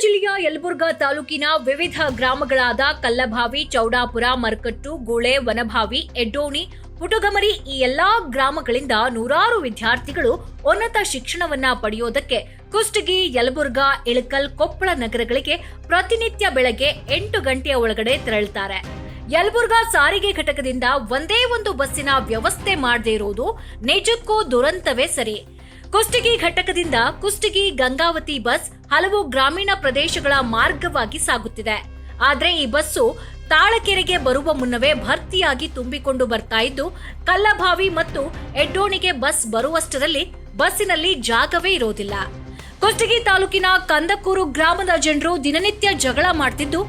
ಜಿಲ್ಲೆಯ ಯಲಬುರ್ಗಾ ತಾಲೂಕಿನ ವಿವಿಧ ಗ್ರಾಮಗಳಾದ ಕಲ್ಲಭಾವಿ, ಚೌಡಾಪುರ, ಮರ್ಕಟ್ಟು, ಗುಳೆ, ವನಭಾವಿ, ಎಡ್ಡೋಣಿ, ಪುಟಗಮರಿ ಈ ಎಲ್ಲಾ ಗ್ರಾಮಗಳಿಂದ ನೂರಾರು ವಿದ್ಯಾರ್ಥಿಗಳು ಉನ್ನತ ಶಿಕ್ಷಣವನ್ನ ಪಡೆಯೋದಕ್ಕೆ ಕುಷ್ಟಗಿ, ಯಲಬುರ್ಗಾ, ಇಳಕಲ್, ಕೊಪ್ಪಳ ನಗರಗಳಿಗೆ ಪ್ರತಿನಿತ್ಯ ಬೆಳಗ್ಗೆ ಎಂಟು ಗಂಟೆಯ ಒಳಗಡೆ ತೆರಳುತ್ತಾರೆ. ಯಲಬುರ್ಗಾ ಸಾರಿಗೆ ಘಟಕದಿಂದ ಒಂದೇ ಒಂದು ಬಸ್ಸಿನ ವ್ಯವಸ್ಥೆ ಮಾಡದೇ ಇರುವುದು ನಿಜಕ್ಕೂ ದುರಂತವೇ ಸರಿ. ಕುಷ್ಟಗಿ ಘಟಕದಿಂದ ಕುಷ್ಟಗಿ ಗಂಗಾವತಿ ಬಸ್ ಹಲವು ಗ್ರಾಮೀಣ ಪ್ರದೇಶಗಳ ಮಾರ್ಗವಾಗಿ ಸಾಗುತ್ತಿದೆ. ಆದರೆ ಈ ಬಸ್ಸು ತಾಳಕೆರೆಗೆ ಬರುವ ಮುನ್ನವೇ ಭರ್ತಿಯಾಗಿ ತುಂಬಿಕೊಂಡು ಬರ್ತಾ ಇದ್ದು, ಕಲ್ಲಭಾವಿ ಮತ್ತು ಎಡ್ಡೋಣಿಗೆ ಬಸ್ ಬರುವಷ್ಟರಲ್ಲಿ ಬಸ್ಸಿನಲ್ಲಿ ಜಾಗವೇ ಇರೋದಿಲ್ಲ. ಕುಷ್ಟಗಿ ತಾಲೂಕಿನ ಕಂದಕೂರು ಗ್ರಾಮದ ಜನರು ದಿನನಿತ್ಯ ಜಗಳ ಮಾಡ್ತಿದ್ದು,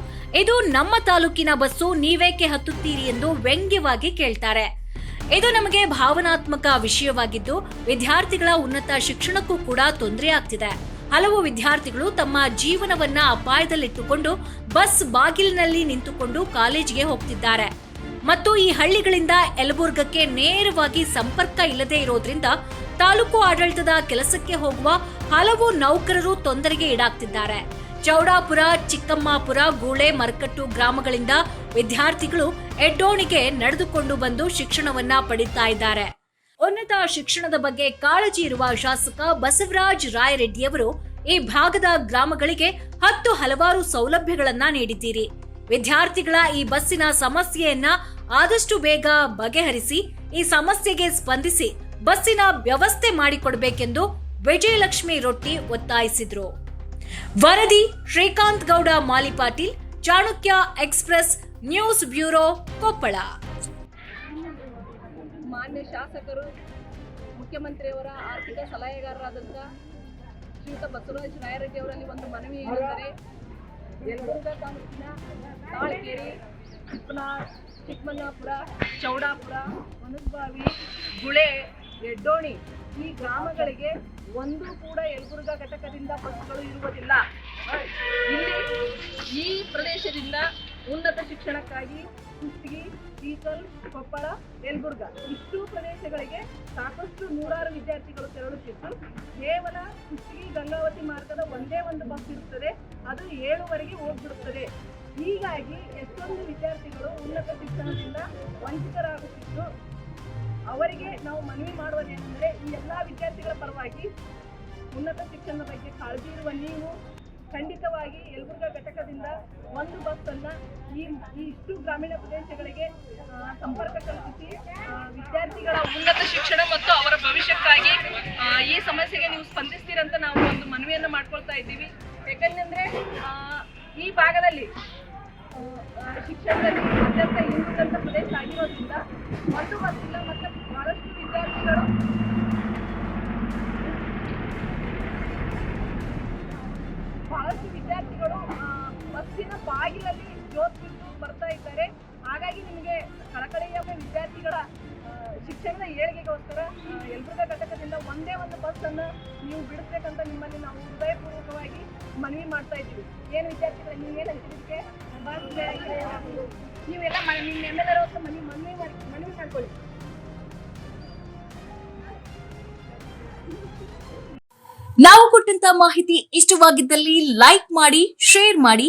ಇದು ನಮ್ಮ ತಾಲೂಕಿನ ಬಸ್ಸು, ನೀವೇಕೆ ಹತ್ತುತ್ತೀರಿ ಎಂದು ವ್ಯಂಗ್ಯವಾಗಿ ಕೇಳ್ತಾರೆ. ಇದು ನಮಗೆ ಭಾವನಾತ್ಮಕ ವಿಷಯವಾಗಿದ್ದು, ವಿದ್ಯಾರ್ಥಿಗಳ ಉನ್ನತ ಶಿಕ್ಷಣಕ್ಕೂ ಕೂಡ ತೊಂದರೆ ಆಗ್ತಿದೆ. ಹಲವು ವಿದ್ಯಾರ್ಥಿಗಳು ತಮ್ಮ ಜೀವನವನ್ನ ಅಪಾಯದಲ್ಲಿಟ್ಟುಕೊಂಡು ಬಸ್ ಬಾಗಿಲಿನಲ್ಲಿ ನಿಂತುಕೊಂಡು ಕಾಲೇಜಿಗೆ ಹೋಗ್ತಿದ್ದಾರೆ. ಮತ್ತು ಈ ಹಳ್ಳಿಗಳಿಂದ ಯಲಬುರ್ಗಕ್ಕೆ ನೇರವಾಗಿ ಸಂಪರ್ಕ ಇಲ್ಲದೆ ಇರೋದ್ರಿಂದ ತಾಲೂಕು ಆಡಳಿತದ ಕೆಲಸಕ್ಕೆ ಹೋಗುವ ಹಲವು ನೌಕರರು ತೊಂದರೆಗೆ ಈಡಾಗ್ತಿದ್ದಾರೆ. ಚೌಡಾಪುರ, ಚಿಕ್ಕಮ್ಮಾಪುರ, ಗೂಳೆ, ಮರ್ಕಟ್ಟು ಗ್ರಾಮಗಳಿಂದ ವಿದ್ಯಾರ್ಥಿಗಳು ಎಡ್ಡೋಣಿಗೆ ನಡೆದುಕೊಂಡು ಬಂದು ಶಿಕ್ಷಣವನ್ನ ಪಡಿತಾ ಇದ್ದಾರೆ. ಉನ್ನತ ಶಿಕ್ಷಣದ ಬಗ್ಗೆ ಕಾಳಜಿ ಇರುವ ಶಾಸಕ ಬಸವರಾಜ್ ರಾಯರೆಡ್ಡಿಯವರು ಈ ಭಾಗದ ಗ್ರಾಮಗಳಿಗೆ ಹತ್ತು ಹಲವಾರು ಸೌಲಭ್ಯಗಳನ್ನ ನೀಡಿದ್ದೀರಿ. ವಿದ್ಯಾರ್ಥಿಗಳ ಈ ಬಸ್ಸಿನ ಸಮಸ್ಯೆಯನ್ನ ಆದಷ್ಟು ಬೇಗ ಬಗೆಹರಿಸಿ, ಈ ಸಮಸ್ಯೆಗೆ ಸ್ಪಂದಿಸಿ ಬಸ್ಸಿನ ವ್ಯವಸ್ಥೆ ಮಾಡಿಕೊಡಬೇಕೆಂದು ವಿಜಯಲಕ್ಷ್ಮಿ ರೊಟ್ಟಿ ಒತ್ತಾಯಿಸಿದ್ರು. ವರದಿ Srikanth Gowda Malipatil Chanakya express news bureau, Koppal. ಮಾನ್ಯ ಶಾಸಕರು, ಮುಖ್ಯಮಂತ್ರಿಯವರ ಆರ್ಥಿಕ ಸಲಹೆಗಾರರಾದಂಥ ಶ್ರೀಯುತ ಬಸವರಾಜ ರಾಯರೆಡ್ಡಿ ಅವರಲ್ಲಿ ಒಂದು ಮನವಿ ಏನೆಂದರೆ ಯಲಬುರ್ಗ ತಾಲೂಕಿನ ತಾಳಕೇರಿ ಚಿಕ್ಕಮಲ್ಲಾಪುರ ಚೌಡಾಪುರ, ಮನುಸ್ಬಾವಿ, ಗುಳೆ, ಎಡ್ಡೋಣಿ ಈ ಗ್ರಾಮಗಳಿಗೆ ಒಂದು ಕೂಡ ಯಲಬುರ್ಗಾ ಘಟಕದಿಂದ ಬಸ್ಗಳು ಇರುವುದಿಲ್ಲ. ಇಲ್ಲಿ ಈ ಪ್ರದೇಶದಿಂದ ಉನ್ನತ ಶಿಕ್ಷಣಕ್ಕಾಗಿ ಕುಷ್ಟಗಿ ಈಕಲ್ ಕೊಪ್ಪಳ ಯಲಬುರ್ಗ ಇಷ್ಟು ಪ್ರದೇಶಗಳಿಗೆ ಸಾಕಷ್ಟು ನೂರಾರು ವಿದ್ಯಾರ್ಥಿಗಳು ತೆರಳುತ್ತಿದ್ದು ಕೇವಲ ಕುಷ್ಟಗಿ ಗಂಗಾವತಿ ಮಾರ್ಗದ ಒಂದೇ ಒಂದು ಬಸ್ ಇರುತ್ತದೆ. ಅದು ಏಳುವರೆಗೆ ಹೋಗ್ಬಿಡುತ್ತದೆ. ಹೀಗಾಗಿ ಎಷ್ಟೊಂದು ವಿದ್ಯಾರ್ಥಿಗಳು ಉನ್ನತ ಶಿಕ್ಷಣದಿಂದ ವಂಚಿತರಾಗುತ್ತಿದ್ದು ಅವರಿಗೆ ನಾವು ಮನವಿ ಮಾಡುವುದೇನೆಂದರೆ ಈ ಎಲ್ಲ ವಿದ್ಯಾರ್ಥಿಗಳ ಪರವಾಗಿ ಉನ್ನತ ಶಿಕ್ಷಣದ ಬಗ್ಗೆ ಕಾಳಜಿ ಇರುವ ನೀವು ಖಂಡಿತವಾಗಿ ಯಲಬುರ್ಗಾ ಘಟಕದಿಂದ ಒಂದು ಬಸ್ ಅನ್ನ ಈ ಇಷ್ಟು ಗ್ರಾಮೀಣ ಪ್ರದೇಶಗಳಿಗೆ ಸಂಪರ್ಕ ಕಲ್ಪಿಸಿ ವಿದ್ಯಾರ್ಥಿಗಳ ಉನ್ನತ ಶಿಕ್ಷಣ ಮತ್ತು ಅವರ ಭವಿಷ್ಯಕ್ಕಾಗಿ ಈ ಸಮಸ್ಯೆಗೆ ನೀವು ಸ್ಪಂದಿಸ್ತೀರಂತ ನಾವು ಒಂದು ಮನವಿಯನ್ನು ಮಾಡ್ಕೊಳ್ತಾ ಇದ್ದೀವಿ. ಯಾಕಂದ್ರೆ ಈ ಭಾಗದಲ್ಲಿ ಶಿಕ್ಷಣದಲ್ಲಿ ಅತ್ಯಂತ ಹಿಂದುಳಿದಂತ ಪ್ರದೇಶ ಆಗಿರೋದ್ರಿಂದ ಒಂದು ಬಸ್ ಇಲ್ಲ ಮತ್ತು ಬಹಳಷ್ಟು ವಿದ್ಯಾರ್ಥಿಗಳು ಬಸ್ಸಿನ ಬಾಗಿಲಲ್ಲಿ ಬಿಟ್ಟು ಬರ್ತಾ ಇದ್ದಾರೆ. ಹಾಗಾಗಿ ನಿಮಗೆ ಕಳಕಳಿಯ ವಿದ್ಯಾರ್ಥಿಗಳ ಶಿಕ್ಷಣದ ಏಳಿಗೆಗೋಸ್ಕರ ಯಲಬುರ್ಗಾ ಘಟಕದಿಂದ ಒಂದೇ ಒಂದು ಬಸ್ ಅನ್ನ ನೀವು ಬಿಡಿಸ್ಬೇಕಂತ ನಿಮ್ಮಲ್ಲಿ ನಾವು ಹೃದಯಪೂರ್ವಕವಾಗಿ ಮನವಿ ಮಾಡ್ತಾ ಇದ್ದೀವಿ. ಏನು ವಿದ್ಯಾರ್ಥಿಗಳ, ನೀವು ಏನು ಅಂತಿದ್ದಕ್ಕೆ ನೀವೆಲ್ಲ ನಿಮ್ಮ ಎಂ ಎಲ್ ಹತ್ರ ಮನವಿ ಮನವಿ ಮಾಡಿ, ಮನವಿ ಮಾಡ್ಕೊಳ್ಳಿ. ನಾವು ಕೊಟ್ಟಂತ ಮಾಹಿತಿ ಇಷ್ಟವಾಗಿದ್ದಲ್ಲಿ ಲೈಕ್ ಮಾಡಿ ಶೇರ್ ಮಾಡಿ.